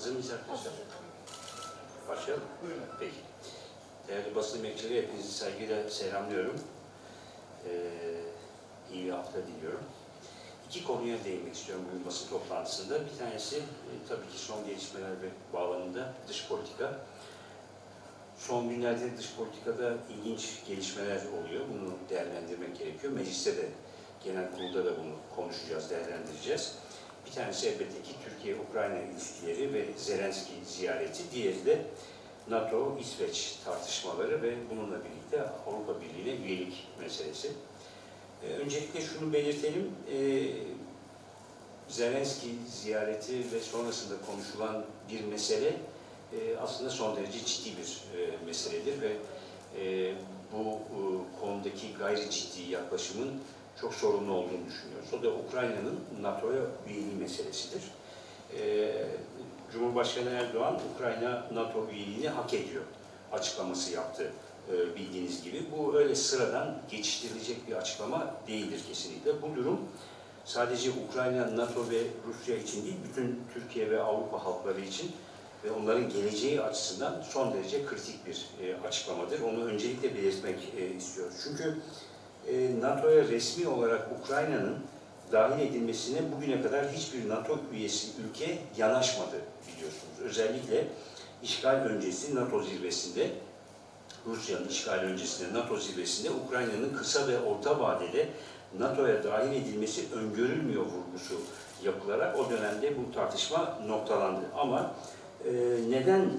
Hazır mıyız arkadaşlar? Başlayalım. Buyurun. Peki. Değerli basın emekçileri hepinizi saygıyla selamlıyorum. Ee, iyi bir hafta diliyorum. İki konuya değinmek istiyorum bugün basın toplantısında. Bir tanesi e, tabii ki son gelişmeler ve bağlamında dış politika. Son günlerde dış politikada ilginç gelişmeler oluyor. Bunu değerlendirmek gerekiyor. Mecliste de, genel kurulda da bunu konuşacağız, değerlendireceğiz. Bir tanesi elbette ki Türkiye-Ukrayna ilişkileri ve Zelenski ziyareti. Diğeri de NATO-İsveç tartışmaları ve bununla birlikte Avrupa Birliği'ne üyelik meselesi. Ee, öncelikle şunu belirtelim. Ee, Zelenski ziyareti ve sonrasında konuşulan bir mesele e, aslında son derece ciddi bir e, meseledir ve e, bu e, konudaki gayri ciddi yaklaşımın çok sorunlu olduğunu düşünüyoruz. O da Ukrayna'nın NATO'ya üyeliği meselesidir. E, Cumhurbaşkanı Erdoğan, Ukrayna NATO üyeliğini hak ediyor açıklaması yaptı e, bildiğiniz gibi. Bu öyle sıradan geçiştirilecek bir açıklama değildir kesinlikle. Bu durum sadece Ukrayna, NATO ve Rusya için değil, bütün Türkiye ve Avrupa halkları için ve onların geleceği açısından son derece kritik bir e, açıklamadır. Onu öncelikle belirtmek e, istiyoruz. Çünkü NATO'ya resmi olarak Ukrayna'nın dahil edilmesine bugüne kadar hiçbir NATO üyesi ülke yanaşmadı biliyorsunuz. Özellikle işgal öncesi NATO zirvesinde, Rusya'nın işgal öncesinde NATO zirvesinde Ukrayna'nın kısa ve orta vadede NATO'ya dahil edilmesi öngörülmüyor vurgusu yapılarak o dönemde bu tartışma noktalandı. Ama e, neden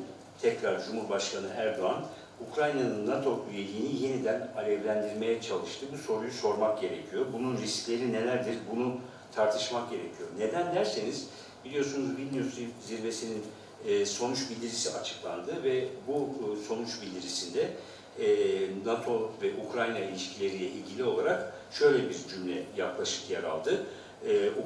tekrar Cumhurbaşkanı Erdoğan Ukrayna'nın NATO üyeliğini yeniden alevlendirmeye çalıştı? Bu soruyu sormak gerekiyor. Bunun riskleri nelerdir? Bunu tartışmak gerekiyor. Neden derseniz biliyorsunuz Vilnius zirvesinin e, sonuç bildirisi açıklandı ve bu e, sonuç bildirisinde e, NATO ve Ukrayna ilişkileriyle ilgili olarak şöyle bir cümle yaklaşık yer aldı.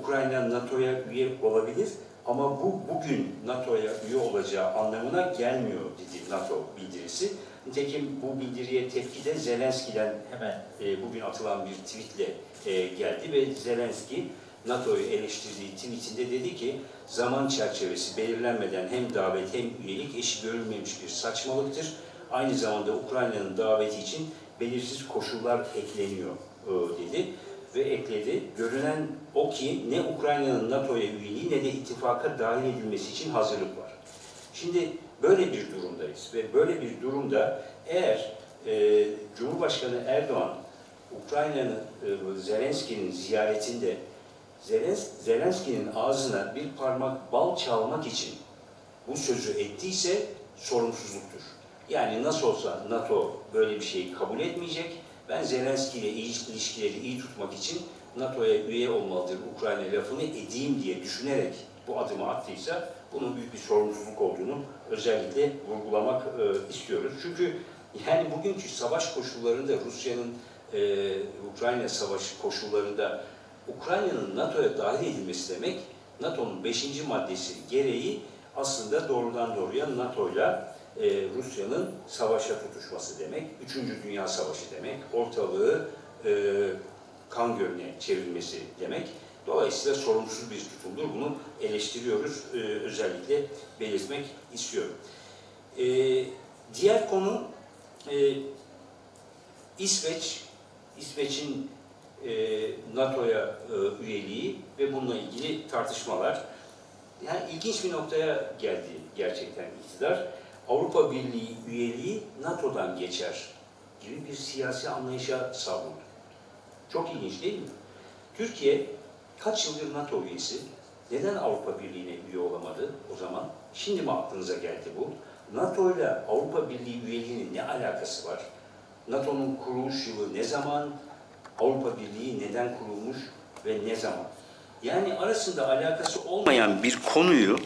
Ukrayna NATO'ya üye olabilir ama bu bugün NATO'ya üye olacağı anlamına gelmiyor dedi NATO bildirisi. Nitekim bu bildiriye tepki de Zelenski'den hemen e, bugün atılan bir tweetle e, geldi ve Zelenski NATO'yu eleştirdiği tweetinde dedi ki zaman çerçevesi belirlenmeden hem davet hem üyelik eşi görülmemiş bir saçmalıktır. Aynı zamanda Ukrayna'nın daveti için belirsiz koşullar ekleniyor e, dedi ve ekledi. Görünen o ki ne Ukrayna'nın NATO'ya üyeliği ne de ittifaka dahil edilmesi için hazırlık var. Şimdi böyle bir durumdayız ve böyle bir durumda eğer e, Cumhurbaşkanı Erdoğan Ukrayna'nın e, Zelenski'nin ziyaretinde Zelens, Zelenski'nin ağzına bir parmak bal çalmak için bu sözü ettiyse sorumsuzluktur. Yani nasıl olsa NATO böyle bir şeyi kabul etmeyecek. Ben Zelenski ile ilişkileri iyi tutmak için NATO'ya üye olmalıdır Ukrayna lafını edeyim diye düşünerek bu adımı attıysa bunun büyük bir sorumsuzluk olduğunu özellikle vurgulamak e, istiyoruz. Çünkü yani bugünkü savaş koşullarında Rusya'nın e, Ukrayna savaşı koşullarında Ukrayna'nın NATO'ya dahil edilmesi demek NATO'nun 5. maddesi gereği aslında doğrudan doğruya NATO'yla e, Rusya'nın savaşa tutuşması demek, Üçüncü Dünya Savaşı demek, ortalığı e, kan gölüne çevirmesi demek. Dolayısıyla sorumsuz bir tutumdur. Bunu eleştiriyoruz. E, özellikle belirtmek istiyorum. E, diğer konu e, İsveç. İsveç'in e, NATO'ya e, üyeliği ve bununla ilgili tartışmalar. Yani ilginç bir noktaya geldi gerçekten iktidar. Avrupa Birliği üyeliği NATO'dan geçer gibi bir siyasi anlayışa savruldu. Çok ilginç değil mi? Türkiye kaç yıldır NATO üyesi? Neden Avrupa Birliği'ne üye olamadı o zaman? Şimdi mi aklınıza geldi bu? NATO ile Avrupa Birliği üyeliğinin ne alakası var? NATO'nun kuruluş yılı ne zaman? Avrupa Birliği neden kurulmuş ve ne zaman? Yani arasında alakası olmayan bir konuyu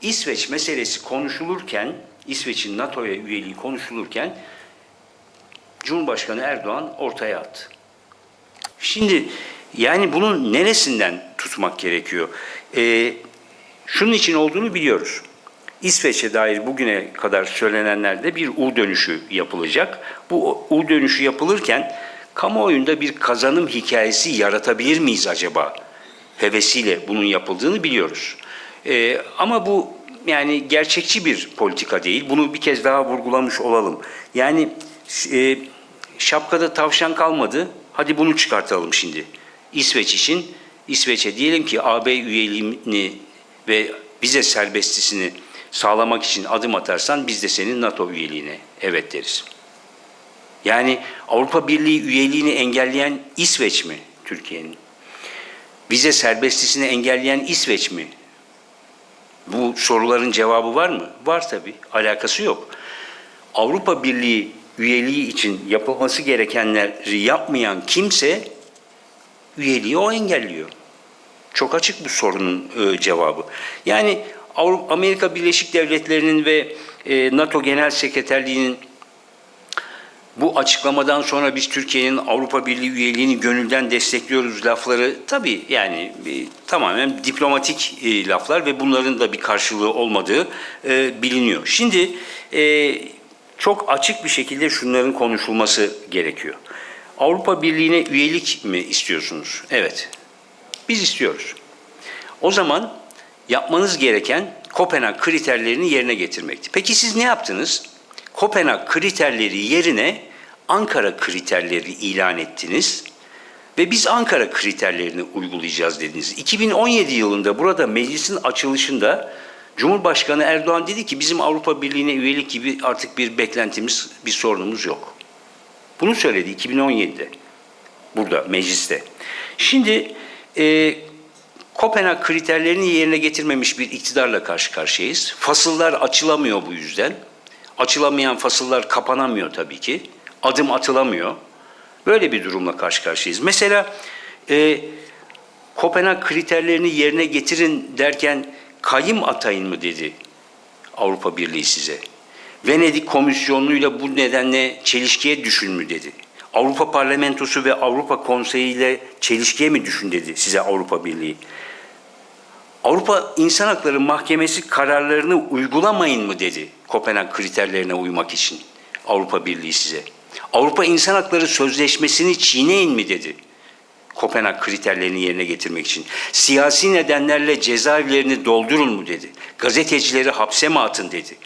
İsveç meselesi konuşulurken, İsveç'in NATO'ya üyeliği konuşulurken Cumhurbaşkanı Erdoğan ortaya attı. Şimdi yani bunun neresinden tutmak gerekiyor? Ee, şunun için olduğunu biliyoruz. İsveç'e dair bugüne kadar söylenenlerde bir U dönüşü yapılacak. Bu U dönüşü yapılırken kamuoyunda bir kazanım hikayesi yaratabilir miyiz acaba? Hevesiyle bunun yapıldığını biliyoruz. Ee, ama bu yani gerçekçi bir politika değil. Bunu bir kez daha vurgulamış olalım. Yani e, şapkada tavşan kalmadı. Hadi bunu çıkartalım şimdi. İsveç için İsveç'e diyelim ki AB üyeliğini ve vize serbestisini sağlamak için adım atarsan biz de senin NATO üyeliğine evet deriz. Yani Avrupa Birliği üyeliğini engelleyen İsveç mi Türkiye'nin? Vize serbestisini engelleyen İsveç mi? Bu soruların cevabı var mı? Var tabii. Alakası yok. Avrupa Birliği üyeliği için yapılması gerekenleri yapmayan kimse üyeliği o engelliyor. Çok açık bu sorunun e, cevabı. Yani Avrupa, Amerika Birleşik Devletleri'nin ve e, NATO Genel Sekreterliği'nin bu açıklamadan sonra biz Türkiye'nin Avrupa Birliği üyeliğini gönülden destekliyoruz lafları tabii yani e, tamamen diplomatik laflar ve bunların da bir karşılığı olmadığı biliniyor. Şimdi çok açık bir şekilde şunların konuşulması gerekiyor. Avrupa Birliği'ne üyelik mi istiyorsunuz? Evet. Biz istiyoruz. O zaman yapmanız gereken Kopenhag kriterlerini yerine getirmekti. Peki siz ne yaptınız? Kopenhag kriterleri yerine Ankara kriterleri ilan ettiniz ve biz Ankara kriterlerini uygulayacağız dediniz. 2017 yılında burada meclisin açılışında Cumhurbaşkanı Erdoğan dedi ki bizim Avrupa Birliği'ne üyelik gibi artık bir beklentimiz, bir sorunumuz yok. Bunu söyledi 2017'de burada mecliste. Şimdi e, Kopenhag kriterlerini yerine getirmemiş bir iktidarla karşı karşıyayız. Fasıllar açılamıyor bu yüzden. Açılamayan fasıllar kapanamıyor tabii ki. Adım atılamıyor. Böyle bir durumla karşı karşıyayız. Mesela e, Kopenhag kriterlerini yerine getirin derken kayım atayın mı dedi Avrupa Birliği size. Venedik Komisyonu'yla bu nedenle çelişkiye düşün mü dedi. Avrupa Parlamentosu ve Avrupa Konseyi ile çelişkiye mi düşün dedi size Avrupa Birliği. Avrupa İnsan Hakları Mahkemesi kararlarını uygulamayın mı dedi Kopenhag kriterlerine uymak için Avrupa Birliği size. Avrupa İnsan Hakları Sözleşmesi'ni çiğneyin mi dedi Kopenhag kriterlerini yerine getirmek için. Siyasi nedenlerle cezaevlerini doldurun mu dedi. Gazetecileri hapse mi atın dedi.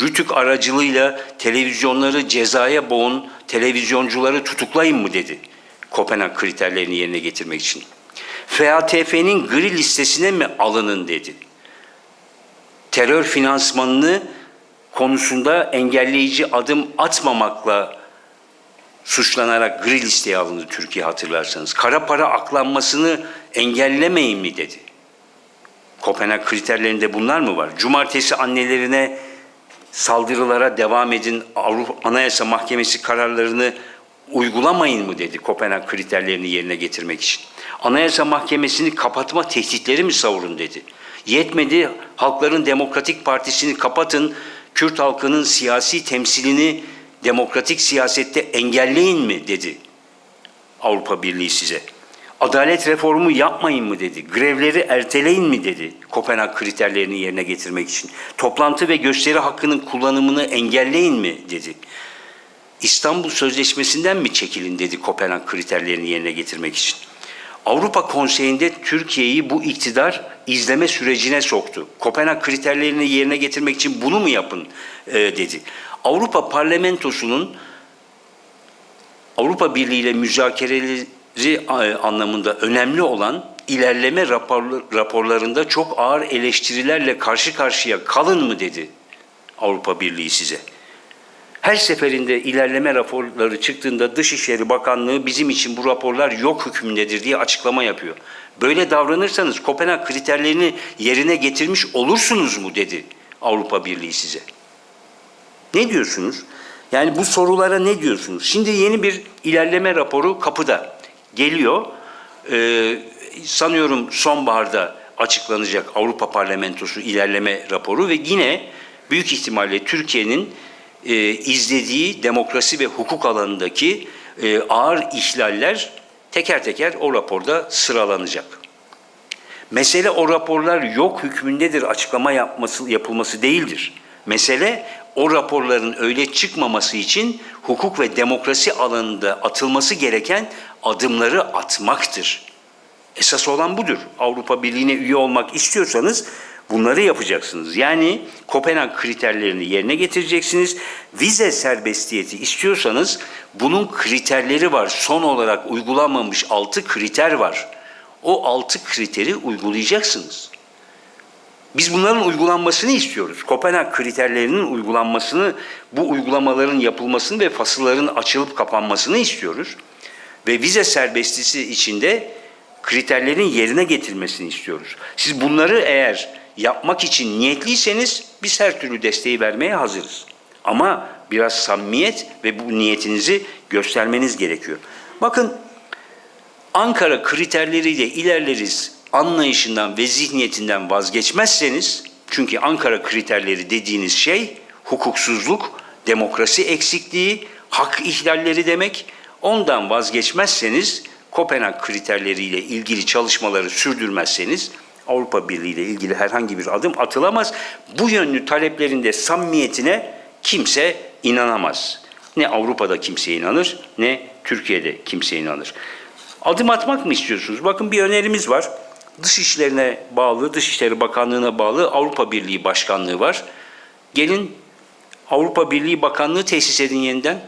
Rütük aracılığıyla televizyonları cezaya boğun, televizyoncuları tutuklayın mı dedi. Kopenhag kriterlerini yerine getirmek için. FATF'nin gri listesine mi alının dedi. Terör finansmanını konusunda engelleyici adım atmamakla suçlanarak gri listeye alındı Türkiye hatırlarsanız. Kara para aklanmasını engellemeyin mi dedi. Kopenhag kriterlerinde bunlar mı var? Cumartesi annelerine saldırılara devam edin, Avrupa Anayasa Mahkemesi kararlarını uygulamayın mı dedi Kopenhag kriterlerini yerine getirmek için. Anayasa Mahkemesi'ni kapatma tehditleri mi savurun dedi. Yetmedi Halkların Demokratik Partisi'ni kapatın, Kürt halkının siyasi temsilini demokratik siyasette engelleyin mi dedi Avrupa Birliği size. Adalet reformu yapmayın mı dedi. Grevleri erteleyin mi dedi. Kopenhag kriterlerini yerine getirmek için. Toplantı ve gösteri hakkının kullanımını engelleyin mi dedi. İstanbul Sözleşmesi'nden mi çekilin dedi Kopenhag kriterlerini yerine getirmek için. Avrupa Konseyi'nde Türkiye'yi bu iktidar izleme sürecine soktu. Kopenhag kriterlerini yerine getirmek için bunu mu yapın e, dedi. Avrupa Parlamentosu'nun Avrupa Birliği ile müzakereleri e, anlamında önemli olan ilerleme rapor, raporlarında çok ağır eleştirilerle karşı karşıya kalın mı dedi Avrupa Birliği size. Her seferinde ilerleme raporları çıktığında Dışişleri Bakanlığı bizim için bu raporlar yok hükmündedir diye açıklama yapıyor. Böyle davranırsanız Kopenhag kriterlerini yerine getirmiş olursunuz mu dedi Avrupa Birliği size. Ne diyorsunuz? Yani bu sorulara ne diyorsunuz? Şimdi yeni bir ilerleme raporu kapıda geliyor. Ee, sanıyorum sonbaharda açıklanacak Avrupa Parlamentosu ilerleme raporu ve yine büyük ihtimalle Türkiye'nin e, izlediği demokrasi ve hukuk alanındaki e, ağır ihlaller teker teker o raporda sıralanacak. Mesele o raporlar yok hükmündedir açıklama yapması yapılması değildir. Mesele o raporların öyle çıkmaması için hukuk ve demokrasi alanında atılması gereken adımları atmaktır. Esas olan budur. Avrupa Birliği'ne üye olmak istiyorsanız Bunları yapacaksınız. Yani Kopenhag kriterlerini yerine getireceksiniz. Vize serbestiyeti istiyorsanız bunun kriterleri var. Son olarak uygulanmamış 6 kriter var. O 6 kriteri uygulayacaksınız. Biz bunların uygulanmasını istiyoruz. Kopenhag kriterlerinin uygulanmasını, bu uygulamaların yapılmasını ve fasılların açılıp kapanmasını istiyoruz. Ve vize serbestisi içinde kriterlerin yerine getirilmesini istiyoruz. Siz bunları eğer yapmak için niyetliyseniz biz her türlü desteği vermeye hazırız. Ama biraz samimiyet ve bu niyetinizi göstermeniz gerekiyor. Bakın Ankara kriterleriyle ilerleriz anlayışından ve zihniyetinden vazgeçmezseniz, çünkü Ankara kriterleri dediğiniz şey hukuksuzluk, demokrasi eksikliği, hak ihlalleri demek. Ondan vazgeçmezseniz, Kopenhag kriterleriyle ilgili çalışmaları sürdürmezseniz Avrupa Birliği ile ilgili herhangi bir adım atılamaz. Bu yönlü taleplerinde samimiyetine kimse inanamaz. Ne Avrupa'da kimse inanır, ne Türkiye'de kimse inanır. Adım atmak mı istiyorsunuz? Bakın bir önerimiz var. Dışişlerine bağlı, Dışişleri Bakanlığı'na bağlı Avrupa Birliği Başkanlığı var. Gelin Avrupa Birliği Bakanlığı tesis edin yeniden.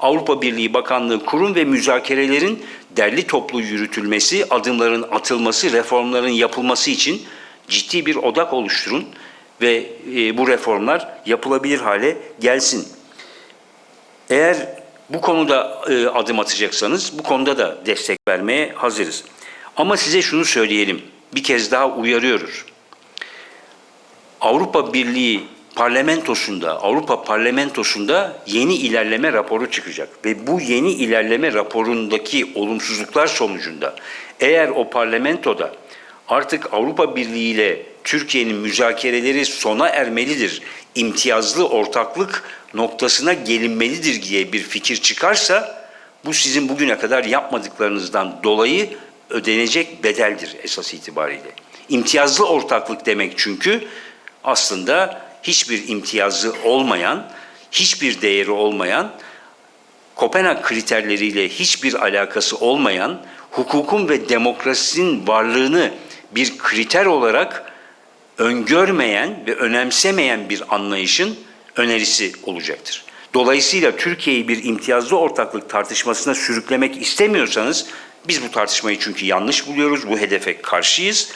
Avrupa Birliği Bakanlığı kurum ve müzakerelerin derli toplu yürütülmesi, adımların atılması, reformların yapılması için ciddi bir odak oluşturun ve e, bu reformlar yapılabilir hale gelsin. Eğer bu konuda e, adım atacaksanız bu konuda da destek vermeye hazırız. Ama size şunu söyleyelim. Bir kez daha uyarıyoruz. Avrupa Birliği parlamentosunda, Avrupa parlamentosunda yeni ilerleme raporu çıkacak ve bu yeni ilerleme raporundaki olumsuzluklar sonucunda eğer o parlamentoda artık Avrupa Birliği ile Türkiye'nin müzakereleri sona ermelidir, imtiyazlı ortaklık noktasına gelinmelidir diye bir fikir çıkarsa bu sizin bugüne kadar yapmadıklarınızdan dolayı ödenecek bedeldir esas itibariyle. İmtiyazlı ortaklık demek çünkü aslında hiçbir imtiyazı olmayan, hiçbir değeri olmayan, Kopenhag kriterleriyle hiçbir alakası olmayan, hukukun ve demokrasinin varlığını bir kriter olarak öngörmeyen ve önemsemeyen bir anlayışın önerisi olacaktır. Dolayısıyla Türkiye'yi bir imtiyazlı ortaklık tartışmasına sürüklemek istemiyorsanız, biz bu tartışmayı çünkü yanlış buluyoruz, bu hedefe karşıyız.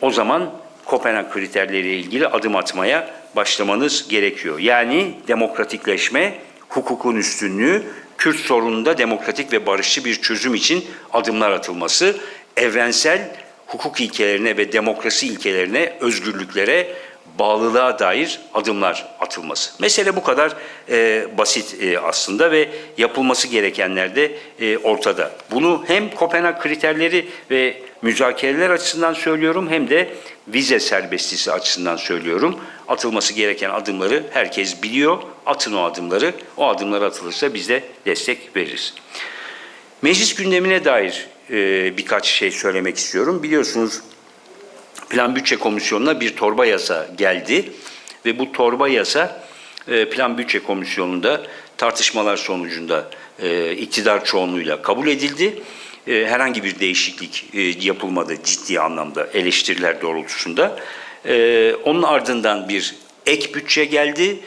O zaman Kopenhag kriterleriyle ilgili adım atmaya başlamanız gerekiyor. Yani demokratikleşme, hukukun üstünlüğü, Kürt sorununda demokratik ve barışçı bir çözüm için adımlar atılması, evrensel hukuk ilkelerine ve demokrasi ilkelerine, özgürlüklere, bağlılığa dair adımlar atılması. Mesele bu kadar e, basit e, aslında ve yapılması gerekenler de e, ortada. Bunu hem Kopenhag kriterleri ve müzakereler açısından söylüyorum hem de vize serbestisi açısından söylüyorum. Atılması gereken adımları herkes biliyor. Atın o adımları. O adımlar atılırsa biz de destek veririz. Meclis gündemine dair e, birkaç şey söylemek istiyorum. Biliyorsunuz Plan Bütçe Komisyonu'na bir torba yasa geldi ve bu torba yasa e, Plan Bütçe Komisyonu'nda tartışmalar sonucunda e, iktidar çoğunluğuyla kabul edildi. E, herhangi bir değişiklik yapılmadı ciddi anlamda eleştiriler doğrultusunda. Onun ardından bir ek bütçe geldi.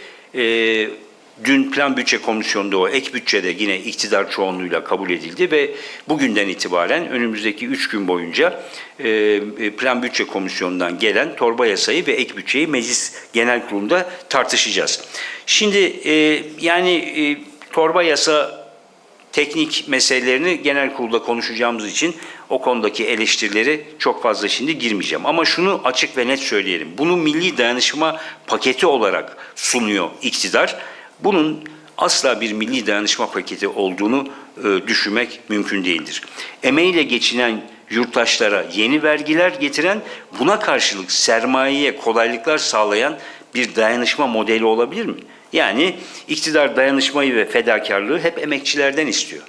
Dün Plan Bütçe Komisyonu'nda o ek bütçede yine iktidar çoğunluğuyla kabul edildi ve bugünden itibaren önümüzdeki üç gün boyunca e, Plan Bütçe Komisyonu'ndan gelen torba yasayı ve ek bütçeyi Meclis Genel Kurulu'nda tartışacağız. Şimdi e, yani e, torba yasa teknik meselelerini genel kurulda konuşacağımız için o konudaki eleştirileri çok fazla şimdi girmeyeceğim. Ama şunu açık ve net söyleyelim. Bunu milli dayanışma paketi olarak sunuyor iktidar. Bunun asla bir milli dayanışma paketi olduğunu e, düşünmek mümkün değildir. Emeğiyle geçinen yurttaşlara yeni vergiler getiren, buna karşılık sermayeye kolaylıklar sağlayan bir dayanışma modeli olabilir mi? Yani iktidar dayanışmayı ve fedakarlığı hep emekçilerden istiyor.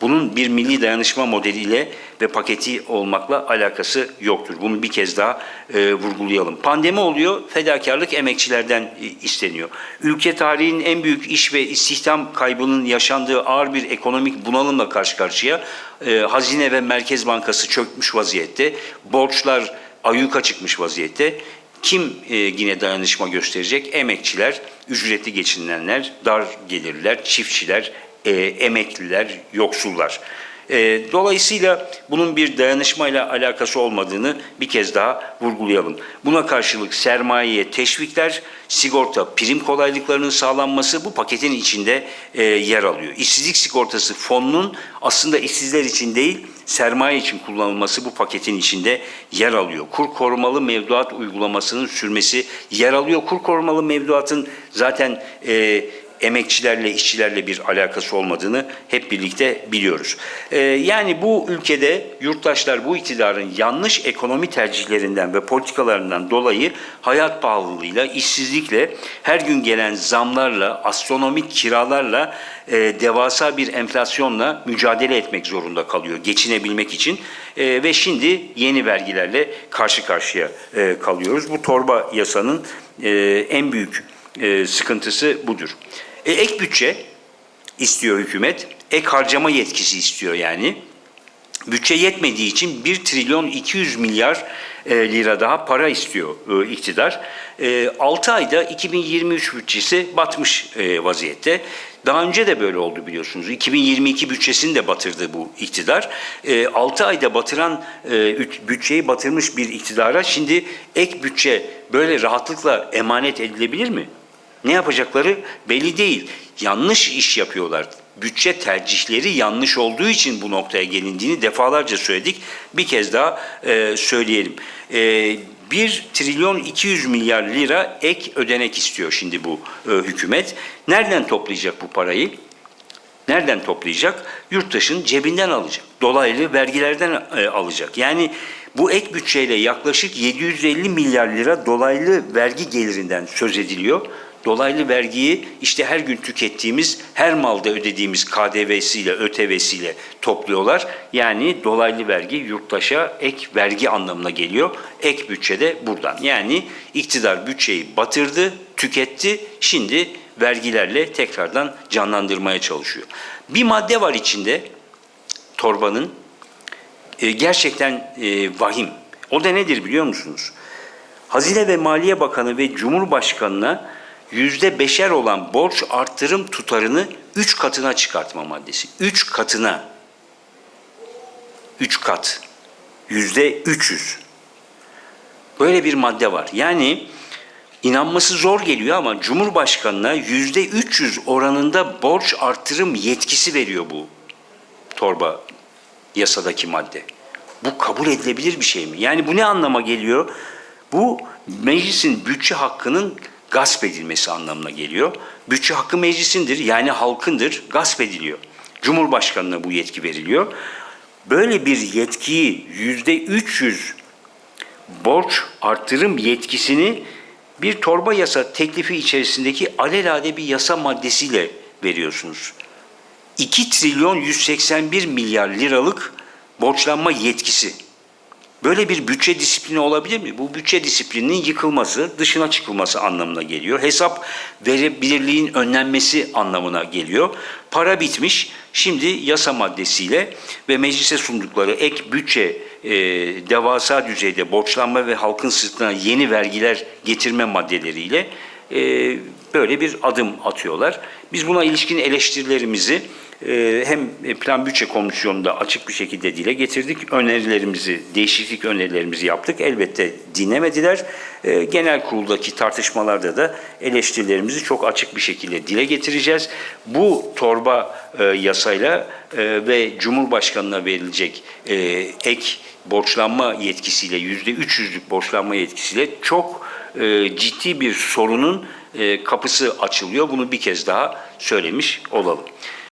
Bunun bir milli dayanışma modeliyle ve paketi olmakla alakası yoktur. Bunu bir kez daha e, vurgulayalım. Pandemi oluyor, fedakarlık emekçilerden e, isteniyor. Ülke tarihinin en büyük iş ve istihdam kaybının yaşandığı ağır bir ekonomik bunalımla karşı karşıya. E, Hazine ve Merkez Bankası çökmüş vaziyette. Borçlar ayyuka çıkmış vaziyette. Kim e, yine dayanışma gösterecek? Emekçiler, ücretli geçinenler, dar gelirler, çiftçiler, e, emekliler, yoksullar. E, dolayısıyla bunun bir dayanışmayla alakası olmadığını bir kez daha vurgulayalım. Buna karşılık sermayeye teşvikler, sigorta, prim kolaylıklarının sağlanması bu paketin içinde e, yer alıyor. İşsizlik sigortası fonunun aslında işsizler için değil, sermaye için kullanılması bu paketin içinde yer alıyor. Kur korumalı mevduat uygulamasının sürmesi yer alıyor. Kur korumalı mevduatın zaten e, emekçilerle, işçilerle bir alakası olmadığını hep birlikte biliyoruz. Ee, yani bu ülkede yurttaşlar bu iktidarın yanlış ekonomi tercihlerinden ve politikalarından dolayı hayat pahalılığıyla, işsizlikle, her gün gelen zamlarla, astronomik kiralarla, e, devasa bir enflasyonla mücadele etmek zorunda kalıyor geçinebilmek için. E, ve şimdi yeni vergilerle karşı karşıya e, kalıyoruz. Bu torba yasanın e, en büyük e, sıkıntısı budur. E, ek bütçe istiyor hükümet. Ek harcama yetkisi istiyor yani. Bütçe yetmediği için 1 trilyon 200 milyar e, lira daha para istiyor e, iktidar. E, 6 ayda 2023 bütçesi batmış e, vaziyette. Daha önce de böyle oldu biliyorsunuz. 2022 bütçesini de batırdı bu iktidar. E, 6 ayda batıran e, bütçeyi batırmış bir iktidara şimdi ek bütçe böyle rahatlıkla emanet edilebilir mi? Ne yapacakları belli değil. Yanlış iş yapıyorlar. Bütçe tercihleri yanlış olduğu için bu noktaya gelindiğini defalarca söyledik. Bir kez daha e, söyleyelim. E, 1 trilyon 200 milyar lira ek ödenek istiyor şimdi bu e, hükümet. Nereden toplayacak bu parayı? Nereden toplayacak? Yurttaşın cebinden alacak. Dolaylı vergilerden e, alacak. Yani bu ek bütçeyle yaklaşık 750 milyar lira dolaylı vergi gelirinden söz ediliyor. Dolaylı vergiyi işte her gün tükettiğimiz, her malda ödediğimiz KDV'siyle, ÖTV'siyle topluyorlar. Yani dolaylı vergi yurttaşa ek vergi anlamına geliyor. Ek bütçe de buradan. Yani iktidar bütçeyi batırdı, tüketti. Şimdi vergilerle tekrardan canlandırmaya çalışıyor. Bir madde var içinde torbanın e, gerçekten e, vahim. O da nedir biliyor musunuz? Hazine ve Maliye Bakanı ve Cumhurbaşkanı'na yüzde beşer olan borç arttırım tutarını üç katına çıkartma maddesi. Üç katına. Üç kat. Yüzde üç yüz. Böyle bir madde var. Yani inanması zor geliyor ama Cumhurbaşkanı'na yüzde 300 oranında borç artırım yetkisi veriyor bu torba yasadaki madde. Bu kabul edilebilir bir şey mi? Yani bu ne anlama geliyor? Bu meclisin bütçe hakkının gasp edilmesi anlamına geliyor. Bütçe hakkı meclisindir yani halkındır, gasp ediliyor. Cumhurbaşkanına bu yetki veriliyor. Böyle bir yetkiyi yüzde 300 borç artırım yetkisini bir torba yasa teklifi içerisindeki alelade bir yasa maddesiyle veriyorsunuz. 2 trilyon 181 milyar liralık borçlanma yetkisi. Böyle bir bütçe disiplini olabilir mi? Bu bütçe disiplininin yıkılması, dışına çıkılması anlamına geliyor. Hesap verebilirliğin önlenmesi anlamına geliyor. Para bitmiş. Şimdi yasa maddesiyle ve meclise sundukları ek bütçe e, devasa düzeyde borçlanma ve halkın sırtına yeni vergiler getirme maddeleriyle e, böyle bir adım atıyorlar. Biz buna ilişkin eleştirilerimizi hem Plan Bütçe Komisyonu'nda açık bir şekilde dile getirdik. Önerilerimizi, değişiklik önerilerimizi yaptık. Elbette dinlemediler. E, Genel kuruldaki tartışmalarda da eleştirilerimizi çok açık bir şekilde dile getireceğiz. Bu torba e, yasayla e, ve Cumhurbaşkanı'na verilecek e, ek borçlanma yetkisiyle yüzde 300'lük borçlanma yetkisiyle çok ciddi bir sorunun kapısı açılıyor. Bunu bir kez daha söylemiş olalım.